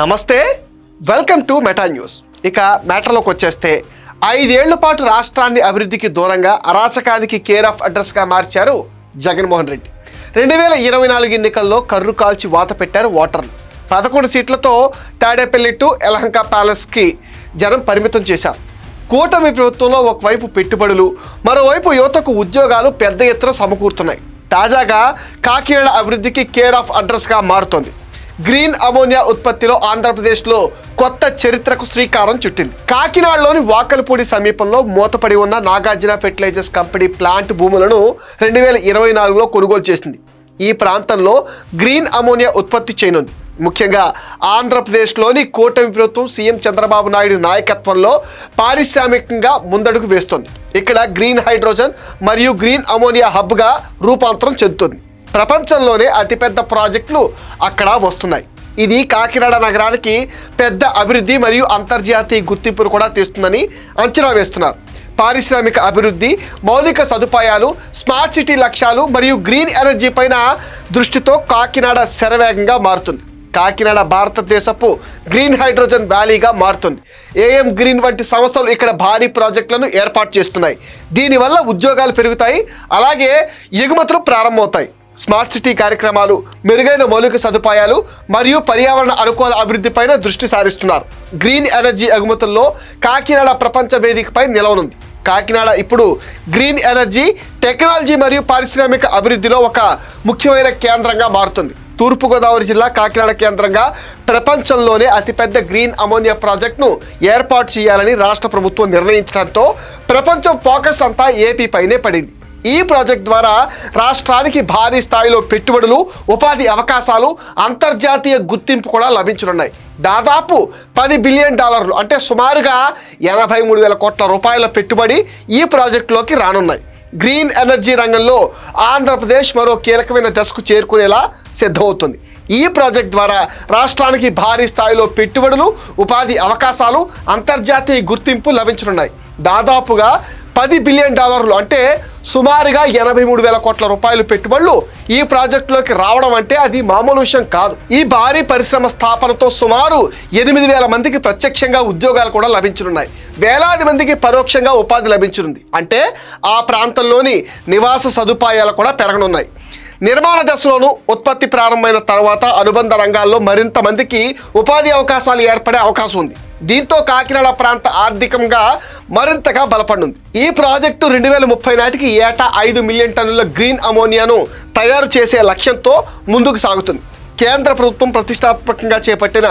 నమస్తే welcome to meta news. ఇక మ్యాటర్లోకి వచ్చేస్తే ఐదేళ్ళ పాటు రాష్ట్రాన్ని అభివృద్ధికి దూరంగా అరాచకానికి కేర్ ఆఫ్ అడ్రస్గా మార్చారు జగన్మోహన్ రెడ్డి. రెండు వేల ఇరవై నాలుగు ఎన్నికల్లో కర్రు కాల్చి వాత పెట్టారు ఓటర్లు. పదకొండు సీట్లతో తాడేపల్లి టు ఎలహంక ప్యాలెస్కి జనం పరిమితం చేశారు. కూటమి ప్రభుత్వంలో ఒకవైపు పెట్టుబడులు మరోవైపు యువతకు ఉద్యోగాలు పెద్ద ఎత్తున సమకూరుతున్నాయి. తాజాగా కాకినాడ అభివృద్ధికి కేర్ ఆఫ్ అడ్రస్గా మారుతోంది. గ్రీన్ అమోనియా ఉత్పత్తిలో ఆంధ్రప్రదేశ్లో కొత్త చరిత్రకు శ్రీకారం చుట్టింది. కాకినాడలోని వాకలపూడి సమీపంలో మూతపడి ఉన్న నాగార్జున ఫెర్టిలైజర్స్ కంపెనీ ప్లాంట్ భూములను రెండు వేల ఇరవై నాలుగులో కొనుగోలు చేసింది. ఈ ప్రాంతంలో గ్రీన్ అమోనియా ఉత్పత్తి చేయనుంది. ముఖ్యంగా ఆంధ్రప్రదేశ్లోని కూటమి ప్రభుత్వం సీఎం చంద్రబాబు నాయుడు నాయకత్వంలో పారిశ్రామికంగా ముందడుగు వేస్తోంది. ఇక్కడ గ్రీన్ హైడ్రోజన్ మరియు గ్రీన్ అమోనియా హబ్గా రూపాంతరం చెందుతుంది. ప్రపంచంలోనే అతిపెద్ద ప్రాజెక్టులు అక్కడ వస్తున్నాయి. ఇది కాకినాడ నగరానికి పెద్ద అభివృద్ధి మరియు అంతర్జాతీయ గుర్తింపును కూడా తెస్తుందని అంచనా వేస్తున్నారు. పారిశ్రామిక అభివృద్ధి మౌలిక సదుపాయాలు స్మార్ట్ సిటీ లక్ష్యాలు మరియు గ్రీన్ ఎనర్జీ పైన దృష్టితో కాకినాడ శరవేగంగా మారుతుంది. కాకినాడ భారతదేశపు గ్రీన్ హైడ్రోజన్ వ్యాలీగా మారుతుంది. ఏఎం గ్రీన్ వంటి సంస్థలు ఇక్కడ భారీ ప్రాజెక్టులను ఏర్పాటు చేస్తున్నాయి. దీనివల్ల ఉద్యోగాలు పెరుగుతాయి అలాగే ఎగుమతులు ప్రారంభమవుతాయి. స్మార్ట్ సిటీ కార్యక్రమాలు మెరుగైన మౌలిక సదుపాయాలు మరియు పర్యావరణ అనుకూల అభివృద్ధిపైన దృష్టి సారిస్తున్నారు. గ్రీన్ ఎనర్జీ ఎగుమతుల్లో కాకినాడ ప్రపంచ వేదికపై నిలవనుంది. కాకినాడ ఇప్పుడు గ్రీన్ ఎనర్జీ టెక్నాలజీ మరియు పారిశ్రామిక అభివృద్ధిలో ఒక ముఖ్యమైన కేంద్రంగా మారుతుంది. తూర్పుగోదావరి జిల్లా కాకినాడ కేంద్రంగా ప్రపంచంలోనే అతిపెద్ద గ్రీన్ అమోనియా ప్రాజెక్టును ఏర్పాటు చేయాలని రాష్ట్ర ప్రభుత్వం నిర్ణయించడంతో ప్రపంచం ఫోకస్ అంతా ఏపీ పైనే పడింది. ఈ ప్రాజెక్ట్ ద్వారా రాష్ట్రానికి భారీ స్థాయిలో పెట్టుబడులు ఉపాధి అవకాశాలు అంతర్జాతీయ గుర్తింపు కూడా లభించనున్నాయి. దాదాపు పది బిలియన్ డాలర్లు అంటే సుమారుగా ఎనభై మూడు వేల కోట్ల రూపాయల పెట్టుబడి ఈ ప్రాజెక్టులోకి రానున్నాయి. గ్రీన్ ఎనర్జీ రంగంలో ఆంధ్రప్రదేశ్ మరో కీలకమైన దశకు చేరుకునేలా సిద్ధమవుతుంది. ఈ ప్రాజెక్ట్ ద్వారా రాష్ట్రానికి భారీ స్థాయిలో పెట్టుబడులు ఉపాధి అవకాశాలు అంతర్జాతీయ గుర్తింపు లభించనున్నాయి. దాదాపుగా పది బిలియన్ డాలర్లు అంటే సుమారుగా ఎనభై మూడు వేల కోట్ల రూపాయలు పెట్టుబడులు ఈ ప్రాజెక్టులోకి రావడం అంటే అది మామూలు విషయం కాదు. ఈ భారీ పరిశ్రమ స్థాపనతో సుమారు ఎనిమిది వేల మందికి ప్రత్యక్షంగా ఉద్యోగాలు కూడా లభించనున్నాయి. వేలాది మందికి పరోక్షంగా ఉపాధి లభించనుంది. అంటే ఆ ప్రాంతంలోని నివాస సదుపాయాలు కూడా పెరగనున్నాయి. నిర్మాణ దశలోనూ ఉత్పత్తి ప్రారంభమైన తర్వాత అనుబంధ రంగాల్లో మరింత మందికి ఉపాధి అవకాశాలు ఏర్పడే అవకాశం ఉంది. దీంతో కాకినాడ ప్రాంత ఆర్థికంగా మరింతగా బలపడనుంది ఈ ప్రాజెక్టు రెండు వేల ముప్పై నాటికి ఏటా ఐదు మిలియన్ టన్నుల గ్రీన్ అమోనియాను తయారు చేసే లక్ష్యంతో ముందుకు సాగుతుంది. కేంద్ర ప్రభుత్వం ప్రతిష్టాత్మకంగా చేపట్టిన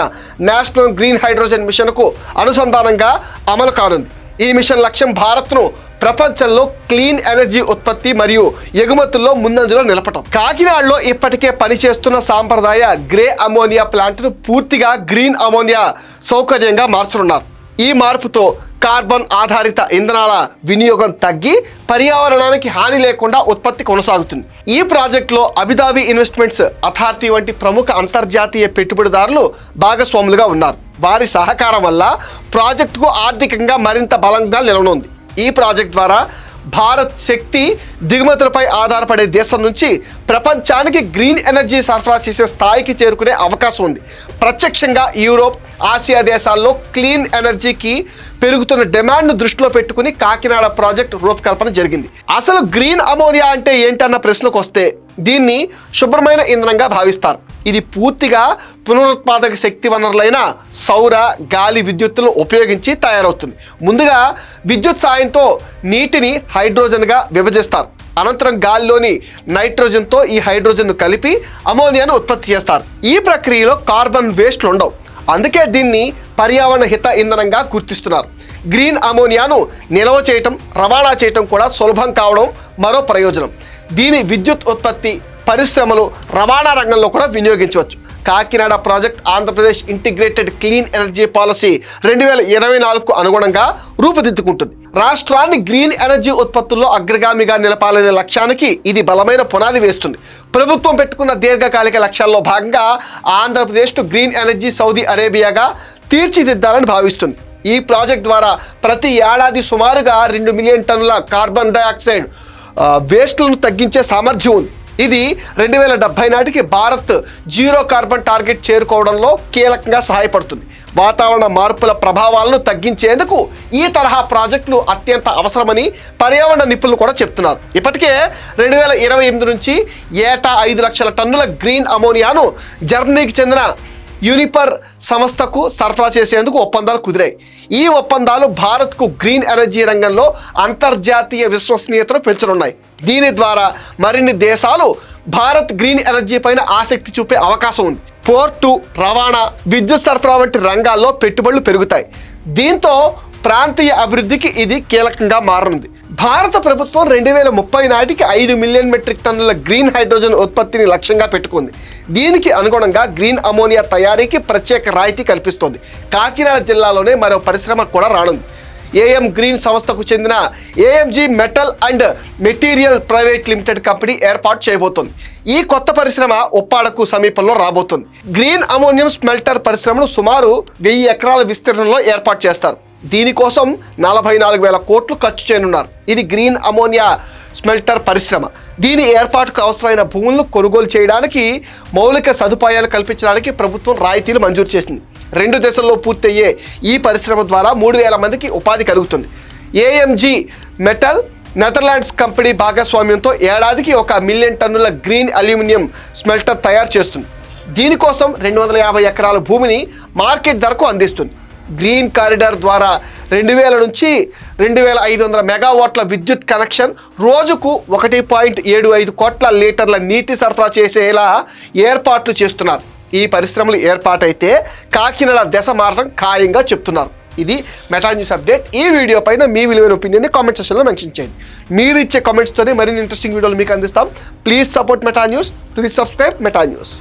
నేషనల్ గ్రీన్ హైడ్రోజన్ మిషన్కు అనుసంధానంగా అమలు కానుంది. ఈ మిషన్ లక్ష్యం భారత్ను ప్రపంచంలో క్లీన్ ఎనర్జీ ఉత్పత్తి మరియు ఎగుమతుల్లో ముందంజలో నిలపటం. కాకినాడలో ఇప్పటికే పనిచేస్తున్న సాంప్రదాయ గ్రే అమోనియా ప్లాంట్ను పూర్తిగా గ్రీన్ అమోనియా సౌకర్యంగా మార్చనున్నారు. ఈ మార్పుతో కార్బన్ ఆధారిత ఇంధనాల వినియోగం తగ్గి పర్యావరణానికి హాని లేకుండా ఉత్పత్తి కొనసాగుతుంది. ఈ ప్రాజెక్టులో అబుదాబి ఇన్వెస్ట్మెంట్స్ అథారిటీ వంటి ప్రముఖ అంతర్జాతీయ పెట్టుబడిదారులు భాగస్వాములుగా ఉన్నారు. వారి సహకారం వల్ల ప్రాజెక్టుకు ఆర్థికంగా మరింత బలంగా నిలవనుంది. ఈ ప్రాజెక్ట్ ద్వారా భారత్ శక్తి దిగుమతులపై ఆధారపడే దేశం నుంచి ప్రపంచానికి గ్రీన్ ఎనర్జీ సరఫరా చేసే స్థాయికి చేరుకునే అవకాశం ఉంది. ప్రత్యక్షంగా యూరోప్ ఆసియా దేశాల్లో క్లీన్ ఎనర్జీకి పెరుగుతున్న డిమాండ్ను దృష్టిలో పెట్టుకుని కాకినాడ ప్రాజెక్ట్ రూపకల్పన జరిగింది. అసలు గ్రీన్ అమోనియా అంటే ఏంటన్న ప్రశ్నకు వస్తే దీన్ని శుభ్రమైన ఇంధనంగా భావిస్తారు. ఇది పూర్తిగా పునరుత్పాదక శక్తి వనరులైన సౌర గాలి విద్యుత్తులను ఉపయోగించి తయారవుతుంది. ముందుగా విద్యుత్ సాయంతో నీటిని హైడ్రోజన్గా విభజిస్తారు. అనంతరం గాలిలోని నైట్రోజన్తో ఈ హైడ్రోజన్ను కలిపి అమోనియాను ఉత్పత్తి చేస్తారు. ఈ ప్రక్రియలో కార్బన్ వేస్ట్లు ఉండవు. అందుకే దీన్ని పర్యావరణ హిత ఇంధనంగా గుర్తిస్తున్నారు. గ్రీన్ అమోనియాను నిల్వ చేయటం రవాణా చేయటం కూడా సులభం కావడం మరో ప్రయోజనం. దీని విద్యుత్ ఉత్పత్తి పరిశ్రమలు రవాణా రంగంలో కూడా వినియోగించవచ్చు. Kakinada project Andhra Pradesh integrated clean energy policy రెండు వేల ఇరవై నాలుగుకు అనుగుణంగా రూపుదిద్దుకుంటుంది. రాష్ట్రాన్ని గ్రీన్ ఎనర్జీ ఉత్పత్తుల్లో అగ్రగామిగా నిలపాలనే లక్ష్యానికి ఇది బలమైన పునాది వేస్తుంది. ప్రభుత్వం పెట్టుకున్న దీర్ఘకాలిక లక్ష్యాల్లో భాగంగా Andhra Pradesh to green energy Saudi అరేబియాగా తీర్చిదిద్దాలని భావిస్తుంది. ఈ ప్రాజెక్ట్ ద్వారా ప్రతి ఏడాది సుమారుగా రెండు మిలియన్ టన్నుల కార్బన్ డైఆక్సైడ్ వేస్ట్లను తగ్గించే సామర్థ్యం ఉంది. ఇది రెండు వేల డెబ్బై నాటికి భారత్ జీరో కార్బన్ టార్గెట్ చేరుకోవడంలో కీలకంగా సహాయపడుతుంది. వాతావరణ మార్పుల ప్రభావాలను తగ్గించేందుకు ఈ తరహా ప్రాజెక్టులు అత్యంత అవసరమని పర్యావరణ నిపుణులు కూడా చెప్తున్నారు. ఇప్పటికే రెండు వేల ఇరవై ఎనిమిది నుంచి ఏటా ఐదు లక్షల టన్నుల గ్రీన్ అమోనియాను జర్మనీకి చెందిన యూనిపర్ సంస్థకు సరఫరా చేసేందుకు ఒప్పందాలు కుదిరాయి. ఈ ఒప్పందాలు భారత్కు గ్రీన్ ఎనర్జీ రంగంలో అంతర్జాతీయ విశ్వసనీయతను పెంచనున్నాయి. దీని ద్వారా మరిన్ని దేశాలు భారత్ గ్రీన్ ఎనర్జీ పైన ఆసక్తి చూపే అవకాశం ఉంది. పోర్టు రవాణా విద్యుత్ సరఫరా వంటి రంగాల్లో పెట్టుబడులు పెరుగుతాయి. దీంతో ప్రాంతీయ అభివృద్ధికి ఇది కీలకంగా మారనుంది. భారత ప్రభుత్వం రెండు వేల ముప్పై నాటికి ఐదు మిలియన్ మెట్రిక్ టన్నుల గ్రీన్ హైడ్రోజన్ ఉత్పత్తిని లక్ష్యంగా పెట్టుకుంది. దీనికి అనుగుణంగా గ్రీన్ అమోనియా తయారీకి ప్రత్యేక రాయితీ కల్పిస్తోంది. కాకినాడ జిల్లాలోనే మరో పరిశ్రమ కూడా రానుంది. ఏఎం గ్రీన్ సంస్థకు చెందిన AMG metal and material private limited company ఏర్పాటు చేయబోతోంది. ఈ కొత్త పరిశ్రమ ఉప్పాడకు సమీపంలో రాబోతుంది. గ్రీన్ అమోనియం స్మెల్టర్ పరిశ్రమను సుమారు వెయ్యి ఎకరాల విస్తీర్ణంలో ఏర్పాటు చేస్తారు. దీనికోసం నలభై నాలుగు వేల కోట్లు ఖర్చు చేయనున్నారు. ఇది గ్రీన్ అమోనియా స్మెల్టర్ పరిశ్రమ. దీని ఏర్పాటుకు అవసరమైన భూములను కొనుగోలు చేయడానికి మౌలిక సదుపాయాలు కల్పించడానికి ప్రభుత్వం రాయితీలు మంజూరు చేసింది. రెండు దశల్లో పూర్తయ్యే ఈ పరిశ్రమ ద్వారా మూడు వేల మందికి ఉపాధి కలుగుతుంది. ఏఎంజీ మెటల్ నెదర్లాండ్స్ కంపెనీ భాగస్వామ్యంతో ఏడాదికి ఒక మిలియన్ టన్నుల గ్రీన్ అల్యూమినియం స్మెల్టర్ తయారు చేస్తుంది. దీనికోసం రెండు వందల యాభై ఎకరాల భూమిని మార్కెట్ ధరకు అందిస్తుంది. గ్రీన్ కారిడార్ ద్వారా రెండు వేల నుంచి రెండు వేల ఐదు వందల మెగావాట్ల విద్యుత్ కనెక్షన్ రోజుకు ఒకటి పాయింట్ ఏడు ఐదు కోట్ల లీటర్ల నీటి సరఫరా చేసేలా ఏర్పాట్లు చేస్తున్నారు. ఈ పరిశ్రమలు ఏర్పాటైతే కాకినాడ దశ మారడం ఖాయంగా చెప్తున్నారు. ఇది మెటా న్యూస్ అప్డేట్. ఈ వీడియో పైన మీ విలువైన ఒపీనియన్ని కామెంట్ సెక్షన్లో మెన్షన్ చేయండి. మీరు ఇచ్చే కామెంట్స్తోనే మరిన్ని ఇంట్రెస్టింగ్ వీడియోలు మీకు అందిస్తాం. Please support Meta news. Please subscribe Meta news.